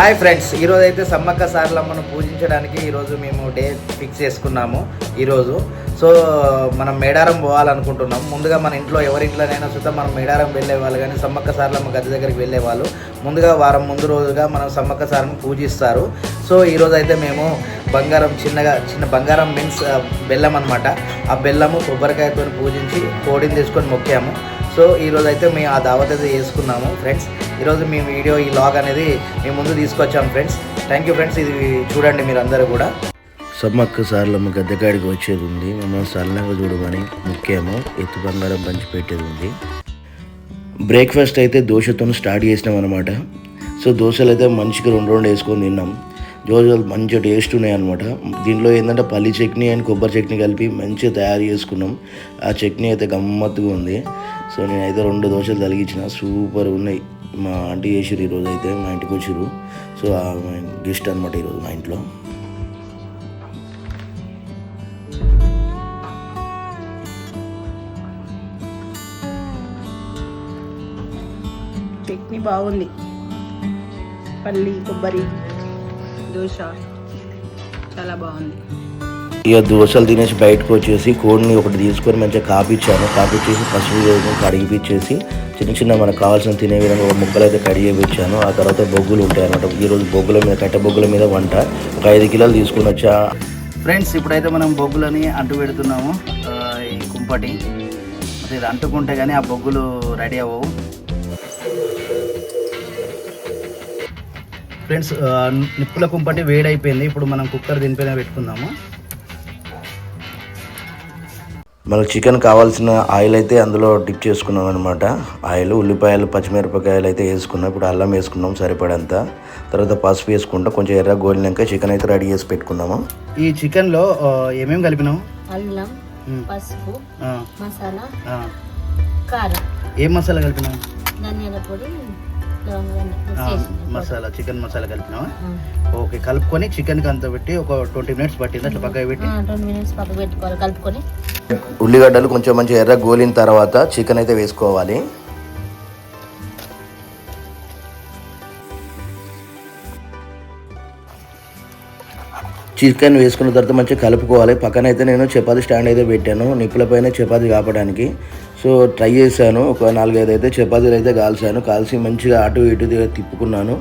Hi friends ఈరోజు అయితే సమ్మక్క సారలమ్మను పూజించడానికి ఈరోజు మేము డే ఫిక్స్ చేసుకున్నాము ఈరోజు సో మనం మేడారం పోవాలనుకుంటున్నాం. ముందుగా మన ఇంట్లో ఎవరింట్లోనైనా సుతం మనం మేడారం వెళ్ళేవాళ్ళు కానీ సమ్మక్క సారలమ్మ గది దగ్గరికి వెళ్ళేవాళ్ళు ముందుగా వారం ముందు రోజుగా మనం సమ్మక్క సారను పూజిస్తారు. సో ఈరోజు అయితే మేము బంగారం చిన్నగా చిన్న బంగారం మీన్స్ బెల్లం అనమాట ఆ బెల్లము కొబ్బరికాయతో పూజించి కోడిని తీసుకొని మొక్కాము. సో ఈరోజు అయితే మేము ఆ దావత్ అయితే చేసుకున్నాము ఫ్రెండ్స్. ఈరోజు మేము వీడియో ఈ లాగ్ అనేది మేము ముందు తీసుకొచ్చాము ఫ్రెండ్స్. Thank you friends. ఇది చూడండి మీరు అందరూ కూడా. సమ్మక్క సార్లమ్మ గద్దెకాడికి వచ్చేది ఉంది. మమ్మల్ని సరళంగా చూడమని ముఖ్యము. ఎత్తు బంగారం పంచిపెట్టేది ఉంది. బ్రేక్ఫాస్ట్ అయితే దోశతో స్టార్ట్ చేసినాం అనమాట సో దోశలు అయితే మంచిగా రెండు రెండు వేసుకొని తిన్నాం. దోశలు మంచిగా టేస్ట్ ఉన్నాయి అనమాట దీంట్లో ఏంటంటే పల్లి చట్నీ అండ్ కొబ్బరి చట్నీ కలిపి మంచిగా తయారు చేసుకున్నాం. ఆ చట్నీ అయితే గమ్మత్తుగా ఉంది. సో నేనైతే రెండు దోశలు తలిగించిన సూపర్ ఉన్నాయి. మా ఆంటీ చేసిరు ఈరోజు అయితే మా ఇంటికి వచ్చిర్రు. సో గెస్ట్ అనమాట ఈరోజు మా ఇంట్లో. చట్నీ బాగుంది. పల్లి కొబ్బరి దోశ. చాలా బాగుంది. ఇక దోశలు తినేసి బయటకు వచ్చేసి కోడిని ఒకటి తీసుకొని మంచిగా కాపిచ్చాను. కాపిచ్చేసి పసుపు వేసి కడిగిపిచ్చేసి చిన్న చిన్న మనకు కావాల్సిన తినే విధంగా ఒక ముక్కలు అయితే కడిగిపించాను ఆ తర్వాత బొగ్గులు ఉంటాయి అనమాట ఈరోజు బొగ్గుల మీద కట్టె బొగ్గుల మీద వంట. ఒక ఐదు కిలోలు తీసుకొని వచ్చా. ఫ్రెండ్స్ ఇప్పుడైతే మనం బొగ్గులని అంటు పెడుతున్నాము. ఈ కుంపటి. ఇది అంటుకుంటే కానీ ఆ బొగ్గులు రెడీ అవ్వవు. ఫ్రెండ్స్ నిప్పుల కుంపటి వేడైపోయింది. ఇప్పుడు మనం కుక్కర్ దీనిపైన పెట్టుకుందాము. మనకు చికెన్ కావాల్సిన ఆయిల్ అయితే అందులో డిప్ చేసుకున్నాం అనమాట ఆయిల్ ఉల్లిపాయలు పచ్చిమిరపకాయలు అయితే వేసుకున్నాం. ఇప్పుడు అల్లం వేసుకున్నాం సరిపడంత. తర్వాత పసుపు వేసుకుంటాం కొంచెం ఎర్ర గోలినాక చికెన్ అయితే రెడీ చేసి పెట్టుకున్నాము ఈ చికెన్లో ఏమేమి కలిపినాము అల్లం. పసుపు మసాలా. కారం. ఏం మసాలా కలిపినాము ధనియాల పొడి. మసాలా చికెన్ మసాలా కలిపినావా. ఓకే కలుపుకొని చికెన్కి అంత పెట్టి ఒక ట్వంటీ మినిట్స్ పట్టింది? అట్లా పక్కకి పెట్టి? మినిట్స్ పెట్టుకోవాలి కలుపుకొని. ఉల్లిగడ్డలు కొంచెం మంచి ఎర్ర గోలిన తర్వాత చికెన్ అయితే వేసుకోవాలి. చికెన్ వేసుకున్న తర్వాత మంచిగా కలుపుకోవాలి. పక్కన అయితే నేను చపాతీ స్టాండ్ అయితే పెట్టాను. నిప్పుల పైన చపాతీ కాపడానికి. సో ట్రై చేశాను. ఒక నాలుగైదు అయితే చపాతీలు అయితే కాల్చాను. కాల్చి మంచిగా అటు ఇటు తిప్పుకున్నాను.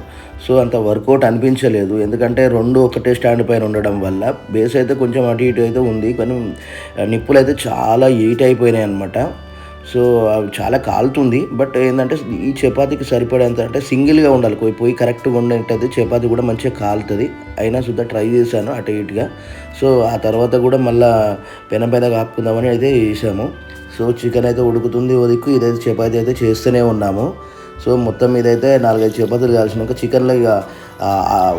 సో అంత వర్కౌట్ అనిపించలేదు. ఎందుకంటే రెండు ఒకటే స్టాండ్ పైన ఉండడం వల్ల బేస్ అయితే కొంచెం అటు ఇటు అయితే ఉంది. కానీ నిప్పులు అయితే చాలా హీట్ అయిపోయినాయి అనమాట సో చాలా కాలుతుంది. బట్ ఏంటంటే ఈ చపాతీకి సరిపడేంత అంటే సింగిల్గా ఉండాలి. పోయి పోయి కరెక్ట్గా ఉండేటైతే చపాతీ కూడా మంచిగా కాలుతుంది. అయినా సుద్ధా ట్రై చేశాను అటు ఇటుగా. సో ఆ తర్వాత కూడా మళ్ళా పెన పెన కాపుకుందామని అయితే చేసాము సో చికెన్ అయితే ఉడుకుతుంది ఓ దిక్కు ఇదైతే చపాతీ అయితే చేస్తూనే ఉన్నాము. సో మొత్తం ఇదైతే నాలుగైదు చపాతీలు కాల్చినాక చికెన్లో ఇక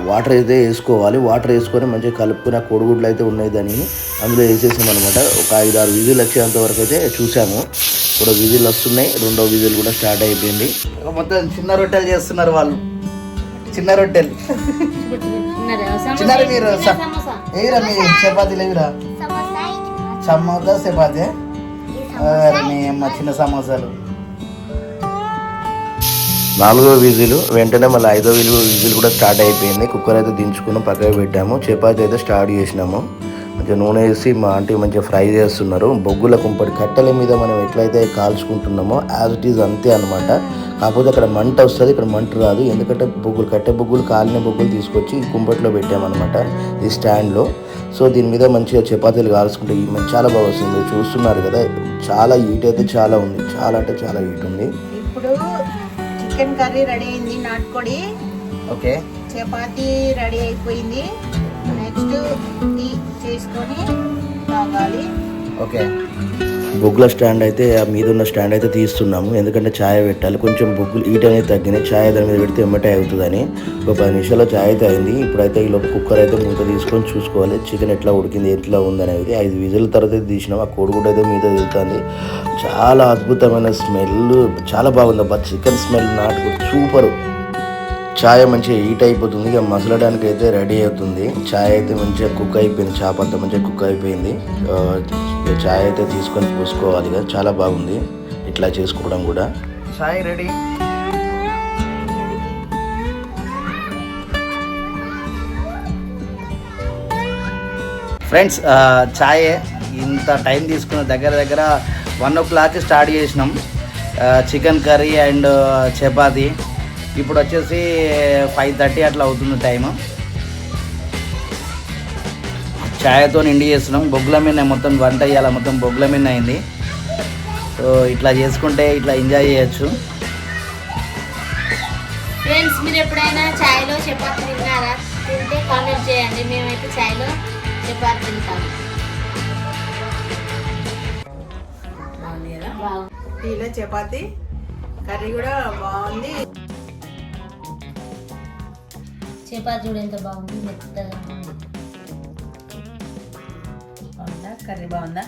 వాటర్ అయితే వేసుకోవాలి. వాటర్ వేసుకొని మంచిగా కలుపుకుని ఆ కోడిగుడ్లు అయితే ఉన్నాయి దాన్ని. అందులో వేసేసాం అనమాట ఒక ఐదు ఆరు విజిల్ వచ్చేంత వరకు అయితే చూసాము. ఇప్పుడు విజిల్ వస్తున్నాయి. రెండో విజిల్ కూడా స్టార్ట్ అయిపోయింది. మొత్తం చిన్న రొట్టెలు చేస్తున్నారు వాళ్ళు. చిన్న రొట్టెలు. మీరు చిన్న. ఏవిరా మీ చపాతీలు ఏవిరా? సమోసా చపాతీ అమ్మ చిన్న సమోసాలు. నాలుగో విజిల్ వెంటనే మళ్ళీ ఐదో విజిల్ విజిల్ కూడా స్టార్ట్ అయిపోయింది. కుక్కర్ అయితే దించుకుని పక్కకు పెట్టాము. చపాతి అయితే స్టార్ట్ చేసినాము. మంచిగా నూనె వేసి మా ఆంటీ మంచిగా ఫ్రై చేస్తున్నారు. బొగ్గుల కుంపటి కట్టెల మీద మనం ఎట్లయితే కాల్చుకుంటున్నామో యాజ్ ఇట్ ఈజ్ అంతే అనమాట కాకపోతే అక్కడ మంట వస్తుంది ఇక్కడ మంట రాదు. ఎందుకంటే బొగ్గులు కట్టె బొగ్గులు కాలిన బొగ్గులు తీసుకొచ్చి కుంపట్లో పెట్టామన్నమాట ఈ స్టాండ్లో సో దీని మీద మంచిగా చపాతీలు కాల్చుకుంటే చాలా బాగా వస్తుంది. మీరు చూస్తున్నారు కదా చాలా హీట్ అయితే చాలా ఉంది. చాలా అంటే చాలా హీట్ ఉంది. ఇప్పుడు చికెన్ కర్రీ రెడీ అయింది నాటుకోడి. ఓకే. చపాతీ రెడీ అయిపోయింది. నెక్స్ట్ టీ చేసుకొని తాగాలి. ఓకే. బొగ్గుల స్టాండ్ అయితే ఆ మీద ఉన్న స్టాండ్ అయితే తీస్తున్నాము. ఎందుకంటే ఛాయ్ పెట్టాలి. కొంచెం బొగ్గులు హీట్ అనేది తగ్గినాయి. ఛాయ్ దాని మీద పెడితే ఎమ్మటే అవుతుందని. ఒక పది నిమిషాల్లో ఛాయ్ అయితే అయింది. ఇప్పుడైతే ఈ లోపు కుక్కర్ అయితే మూత తీసుకొని చూసుకోవాలి. చికెన్ ఎట్లా ఉడికింది ఎట్లా ఉందనేది. ఐదు విజిల్ తర్వాత తీసినాం. ఆ కోడిగుడ్డ అయితే మీద తిరుగుతుంది చాలా అద్భుతమైన స్మెల్. చాలా బాగుంది అబ్బా. చికెన్ స్మెల్ నాటుకు సూపర్. ఛాయ్ మంచిగా హీట్ అయిపోతుంది ఇక మసలడానికి అయితే రెడీ అవుతుంది. ఛాయ్ అయితే మంచిగా కుక్ అయిపోయింది చేప అంతా మంచిగా కుక్ అయిపోయింది. ఛాయ్ అయితే తీసుకొని పోసుకోవాలి కదా చాలా బాగుంది. ఇట్లా చేసుకోవడం కూడా. ఛాయ్ రెడీ. ఫ్రెండ్స్ ఛాయ్ ఇంత టైం తీసుకున్న దగ్గర దగ్గర వన్ ఓ క్లాక్ స్టార్ట్ చేసినాం. Chicken curry and chapati. ఇప్పుడు వచ్చేసి ఫైవ్ థర్టీ అట్లా అవుతుంది టైము ఛాయ్తో నిండి చేస్తున్నాం. బొగ్గుల మీద మొత్తం వంట ఇవ్వాలి మొత్తం బొగ్గుల మీద అయింది. సో ఇట్లా చేసుకుంటే ఇట్లా ఎంజాయ్ చేయొచ్చు. ఫ్రెండ్స్ మీరు ఎప్పుడైనా చాయ్లో చపాతి తిన్నారా? తింటే కామెంట్ చేయండి. మేమైతే చాయ్లో చపాతి తింటాము టీలో చపాతి కర్రీ కూడా బాగుంది. చపాతి చూడు ఎంత బాగుంది మెత్తగా. బాగుందా? కర్రీ బాగుందా?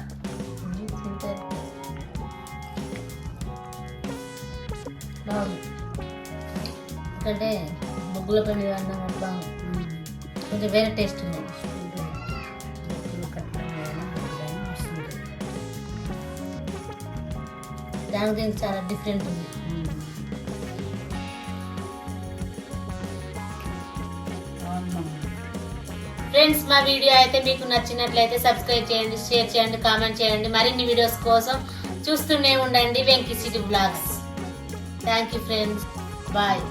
ఎందుకంటే బొగ్గుల పని అన్నం బాగుంది. కొంచెం వేరే టేస్ట్ ఉంది. దీనికి చాలా డిఫరెంట్ ఉంది. ఫ్రెండ్స్ మా వీడియో అయితే మీకు నచ్చినట్లయితే సబ్స్క్రైబ్ చేయండి షేర్ చేయండి కామెంట్ చేయండి. మరిన్ని వీడియోస్ కోసం చూస్తూనే ఉండండి Venky city blogs. Thank you friends bye